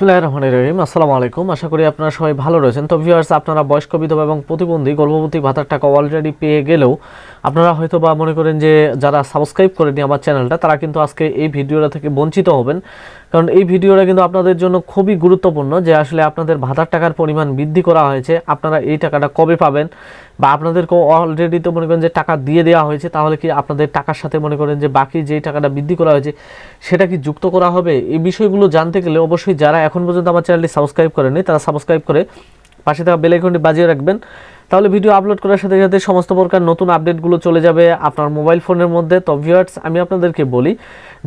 বিসমিল্লাহির রহমান রহিম। আসসালামু আলাইকুম। আশা করি আপনারা সবাই ভালো রয়েছেন। তো ভিউয়ার্স আপনারা বয়স্ক বিধবা এবং প্রতিবন্ধী, গর্ভবতী ভাতার টাকা অলরেডি পেয়ে গেলেও আপনারা হয়তো বা মনে করেন যে যারা সাবস্ক্রাইব করেনি আমার চ্যানেলটা তারা কিন্তু আজকে এই ভিডিওটা থেকে বঞ্চিত হবেন। কারণ এই ভিডিওটা কিন্তু আপনাদের জন্য খুবই গুরুত্বপূর্ণ যে আসলে আপনাদের ভাতার টাকার পরিমাণ বৃদ্ধি করা হয়েছে। আপনারা এই টাকাটা কবে পাবেন? বা আপনাদেরকে অলরেডি তো মনে করেন যে টাকা দিয়ে দেওয়া হয়েছে, তাহলে কি আপনাদের টাকার সাথে মনে করেন যে বাকি যেই টাকাটা বৃদ্ধি করা হয়েছে, সেটা কি যুক্ত করা হবে? এই বিষয়গুলো জানতে গেলে অবশ্যই যারা এখন পর্যন্ত আমার চ্যানেলটি সাবস্ক্রাইব করেনি তারা সাবস্ক্রাইব করে পাশে থাকা বেল আইকনটি বাজিয়ে রাখবেন। তাহলে ভিডিও আপলোড করার সাথে সাথে সমস্ত প্রকার নতুন আপডেটগুলো চলে যাবে আপনার মোবাইল ফোনের মধ্যে। তো ভিউয়ার্স আমি আপনাদেরকে বলি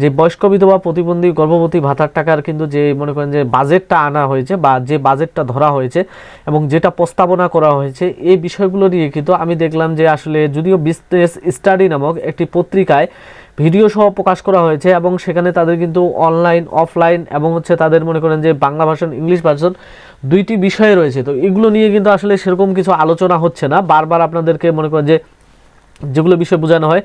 যে বয়স্ক বিধবা, প্রতিবন্ধী, গর্ভবতী, ভাতার টাকার কিন্তু যে মনে করেন যে বাজেটটা আনা হয়েছে বা যে বাজেটটা ধরা হয়েছে এবং যেটা প্রস্তাবনা করা হয়েছে, এই বিষয়গুলো নিয়ে কিন্তু আমি দেখলাম যে আসলে যদিও বিজনেস স্টাডি নামক একটি পত্রিকায় ভিডিও সহ প্রকাশ করা হয়েছে এবং সেখানে তাদের কিন্তু অনলাইন অফলাইন এবং হচ্ছে তাদের মনে করেন যে বাংলা ভার্সন ইংলিশ ভার্সন দুইটি বিষয় রয়েছে। তো এগুলো নিয়ে কিন্তু আসলে সেরকম কিছু আলোচনা হচ্ছে না। বারবার আপনাদেরকে মনে করেন যে যেগুলো বিষয় বোঝানো হয়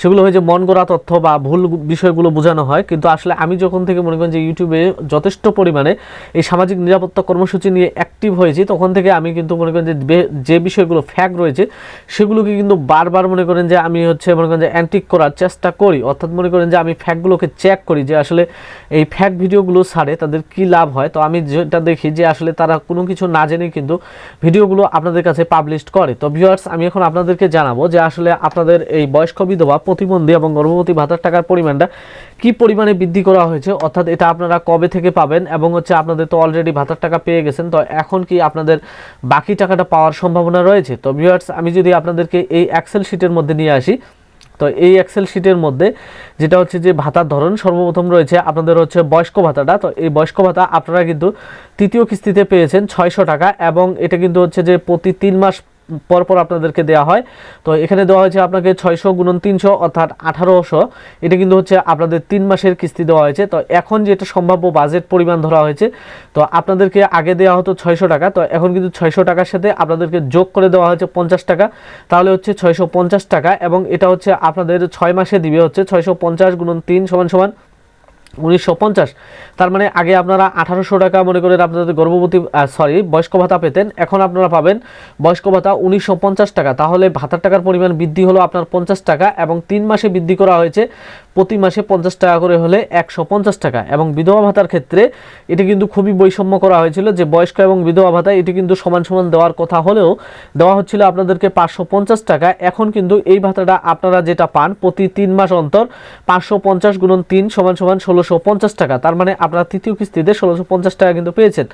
সেগুলো হয় যে মন গড়া তথ্য বা ভুল বিষয়গুলো বোঝানো হয়। কিন্তু আসলে আমি যখন থেকে মনে করেন যে ইউটিউবে যথেষ্ট পরিমাণে এই সামাজিক নিরাপত্তা কর্মসূচি নিয়ে অ্যাক্টিভ হয়েছি, তখন থেকে আমি কিন্তু মনে করেন যে যে বিষয়গুলো ফ্যাক রয়েছে, সেগুলোকে কিন্তু বারবার মনে করেন যে আমি হচ্ছে মনে করেন যে অ্যান্টিক করার চেষ্টা করি। অর্থাৎ মনে করেন যে আমি ফ্যাকগুলোকে চেক করি যে আসলে এই ফ্যাক ভিডিওগুলো ছাড়ে তাদের কি লাভ হয়। তো আমি যেটা দেখি যে আসলে তারা কোনো কিছু না জেনে কিন্তু ভিডিওগুলো আপনাদের কাছে পাবলিশ করে। তো ভিউয়ার্স আমি এখন আপনাদেরকে জানাব যে আসলে আপনাদের এই বয়স্ক বিধবা প্রতিবন্ধী এবং গর্ভবতী ভাতার টাকার পরিমাণটা কি পরিমাণে বৃদ্ধি করা হয়েছে? অর্থাৎ এটা আপনারা কবে থেকে পাবেন? এবং হচ্ছে আপনাদের তো অলরেডি ভাতার টাকা পেয়ে গেছেন, তো এখন কি আপনাদের বাকি টাকাটা পাওয়ার সম্ভাবনা রয়েছে? তো ভিউয়ার্স আমি যদি আপনাদেরকে এই এক্সেল শিটের মধ্যে নিয়ে আসি, তো এই এক্সেল শিটের মধ্যে যেটা হচ্ছে যে ভাতার ধরন সর্বপ্রথম রয়েছে আপনাদের হচ্ছে বয়স্ক ভাতাটা। তো এই বয়স্ক ভাতা আপনারা কিন্তু তৃতীয় কিস্তিতে পেয়েছেন ছয়শো টাকা এবং এটা কিন্তু হচ্ছে যে প্রতি তিন মাস পর পর আপনাদেরকে দেওয়া হয়। তো এখানে দেওয়া হয়েছে আপনাকে ছয়শো গুণন তিনশো অর্থাৎ আঠারোশো। এটা কিন্তু হচ্ছে আপনাদের তিন মাসের কিস্তি দেওয়া হয়েছে। তো এখন যেটা সম্ভাব্য বাজেট পরিমাণ ধরা হয়েছে, তো আপনাদেরকে আগে দেওয়া হতো ছয়শো টাকা। তো এখন কিন্তু ছয়শো টাকার সাথে আপনাদেরকে যোগ করে দেওয়া হয়েছে পঞ্চাশ টাকা। তাহলে হচ্ছে ছয়শো পঞ্চাশ টাকা এবং এটা হচ্ছে আপনাদের ছয় মাসে দিবে হচ্ছে ছয়শো পঞ্চাশ গুণন তিন সমান সমান উনিশশো পঞ্চাশ। তার মানে আগে আপনারা আঠারোশো টাকা মনে করেন আপনাদের গর্ভবতী সরি বয়স্ক ভাতা পেতেন। এখন আপনারা পাবেন বয়স্ক ভাতা উনিশশো পঞ্চাশ টাকা। তাহলে ভাতার টাকার পরিমাণ বৃদ্ধি হলো আপনার পঞ্চাশ টাকা এবং তিন মাসে বৃদ্ধি করা হয়েছে প্রতি মাসে পঞ্চাশ টাকা করে হলে একশো পঞ্চাশ টাকা এবং বিধবা ভাতার ক্ষেত্রে এটি কিন্তু খুবই বৈষম্য করা হয়েছিল যে বয়স্ক এবং বিধবা ভাতা এটি কিন্তু সমান সমান দেওয়ার কথা হলেও দেওয়া হচ্ছিল আপনাদেরকে পাঁচশো পঞ্চাশ টাকা। এখন কিন্তু এই ভাতাটা আপনারা যেটা পান প্রতি তিন মাস অন্তর পাঁচশো পঞ্চাশ গুণন তিন সমান সমান ষোলোশো পঞ্চাশ টাকা। তার মানে আপনারা তৃতীয় কিস্তিতে ষোলোশো পঞ্চাশ টাকা কিন্তু পেয়েছেন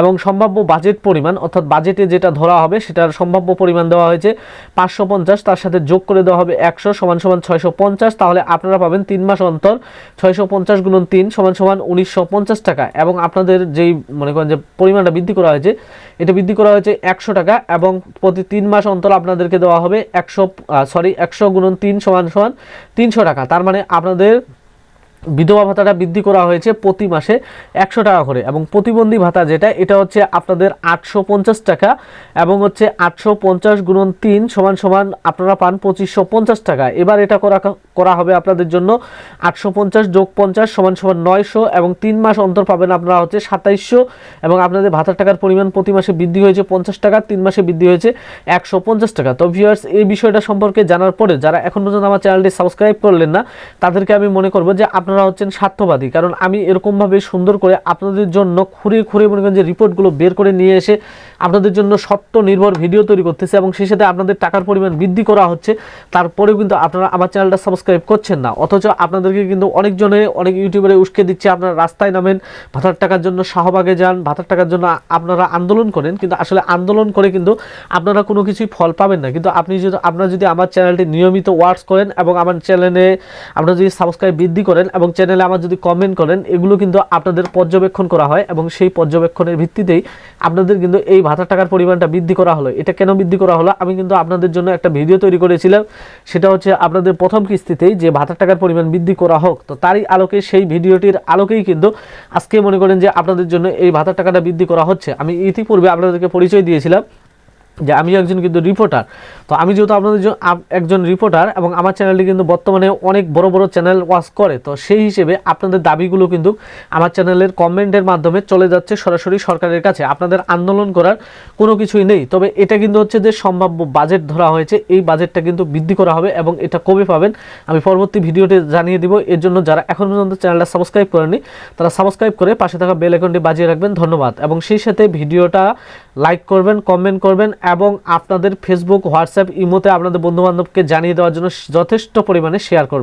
এবং সম্ভাব্য বাজেট পরিমাণ অর্থাৎ বাজেটে যেটা ধরা হবে সেটার সম্ভাব্য পরিমাণ দেওয়া হয়েছে পাঁচশো পঞ্চাশ, তার সাথে যোগ করে দেওয়া হবে একশো সমান সমান ছয়শো পঞ্চাশ। তাহলে আপনারা পাবেন তিন মাস অন্তর, ছয়শো পঞ্চাশ গুণন তিন সমান সমান উনিশশো পঞ্চাশ টাকা। এবং আপনাদের যেই মনে করেন যে পরিমাণটা বৃদ্ধি করা হয়েছে, এটা বৃদ্ধি করা হয়েছে একশো টাকা এবং প্রতি তিন মাস অন্তর আপনাদেরকে দেওয়া হবে একশো সরি একশো গুণন তিন সমান সমান তিনশো টাকা। তার মানে আপনাদের বিধবা ভাতাটা বৃদ্ধি করা হয়েছে প্রতি মাসে একশো টাকা করে। এবং প্রতিবন্ধী ভাতা যেটা, এটা হচ্ছে আপনাদের আটশো পঞ্চাশ টাকা এবং হচ্ছে আটশো পঞ্চাশ গুণন তিন সমান সমান আপনারা পান পঁচিশশো পঞ্চাশ টাকা। এবার এটা করা করা হবে আপনাদের জন্য আটশো পঞ্চাশ যোগ পঞ্চাশ সমান সমান নয়শো এবং তিন মাস অন্তর পাবেন আপনারা হচ্ছে সাতাইশশো এবং আপনাদের ভাতার টাকার পরিমাণ প্রতি মাসে বৃদ্ধি হয়েছে পঞ্চাশ টাকা, তিন মাসে বৃদ্ধি হয়েছে একশো পঞ্চাশ টাকা। তো ভিউয়ার্স এই বিষয়টা সম্পর্কে জানার পরে যারা এখন পর্যন্ত আমার চ্যানেলটি সাবস্ক্রাইব করলেন না, তাদেরকে আমি মনে করব যে আপনারা হচ্ছেন স্বার্থবাদী। কারণ আমি এরকমভাবে সুন্দর করে আপনাদের জন্য খুঁড়ে খুঁড়ে মনে করেন যে রিপোর্টগুলো বের করে নিয়ে এসে আপনাদের জন্য সত্য নির্ভর ভিডিও তৈরি করতেছে এবং সেই সাথে আপনাদের টাকার পরিমাণ বৃদ্ধি করা হচ্ছে। তারপরেও কিন্তু আপনারা আমার চ্যানেলটা সাবস্ক্রাইব করছেন না। অথচ আপনাদেরকে কিন্তু অনেকজনে, অনেক ইউটিউবারে উস্কে দিচ্ছে, আপনারা রাস্তায় নামেন, ভাতার টাকার জন্য শাহবাগে যান, ভাতার টাকার জন্য আপনারা আন্দোলন করেন, কিন্তু আসলে আন্দোলন করে কিন্তু আপনারা কোনো কিছুই ফল পাবেন না। কিন্তু আপনি যদি, আপনারা যদি আমার চ্যানেলটি নিয়মিত ওয়ার্কস করেন এবং আমার চ্যানেলে আপনারা যদি সাবস্ক্রাইব বৃদ্ধি করেন এবং চ্যানেলে আমার যদি কমেন্ট করেন, এগুলো কিন্তু আপনাদের পর্যবেক্ষণ করা হয় এবং সেই পর্যবেক্ষণের ভিত্তিতেই আপনাদের কিন্তু এই ভাতার টাকার পরিমাণটা বৃদ্ধি করা হলো। এটা কেন বৃদ্ধি করা হলো? আমি কিন্তু আপনাদের জন্য একটা ভিডিও তৈরি করেছিলাম। সেটা হচ্ছে আপনাদের প্রথম কিস্তিতেই যে ভাতার টাকার পরিমাণ বৃদ্ধি করা হোক, তো তারই আলোকে সেই ভিডিওটির আলোকেই কিন্তু আজকে মনে করেন যে আপনাদের জন্য এই ভাতার টাকাটা বৃদ্ধি করা হচ্ছে। আমি ইতিপূর্বে আপনাদেরকে পরিচয় দিয়েছিলাম যে আমি একজন কিন্তু রিপোর্টার তো আমি যেহেতু আপনাদের একজন রিপোর্টার এবং আমার চ্যানেলটি কিন্তু বর্তমানে অনেক বড় বড় চ্যানেল ওয়াচ করে, তো সেই হিসেবে আপনাদের দাবিগুলো কিন্তু আমার চ্যানেলের কমেন্টের মাধ্যমে চলে যাচ্ছে সরাসরি সরকারের কাছে। আপনাদের আন্দোলন করার কোনো কিছুই নেই। তবে এটা কিন্তু হচ্ছে যে সম্ভাব্য বাজেট ধরা হয়েছে, এই বাজেটটা কিন্তু বৃদ্ধি করা হবে এবং এটা কবে পাবেন আমি পরবর্তী ভিডিওটি জানিয়ে দিব। এর জন্য যারা এখন পর্যন্ত চ্যানেলটা সাবস্ক্রাইব করেনি তারা সাবস্ক্রাইব করে পাশে থাকা বেল আইকনটি বাজিয়ে রাখবেন। ধন্যবাদ। এবং সেই সাথে ভিডিওটা লাইক করবেন কমেন্ট করবেন এবং আপনাদের ফেসবুক হোয়াটসঅ্যাপ ইমোতে আপনাদের বন্ধুবান্ধবকে জানিয়ে দেওয়ার জন্য যথেষ্ট পরিমাণে শেয়ার করবেন।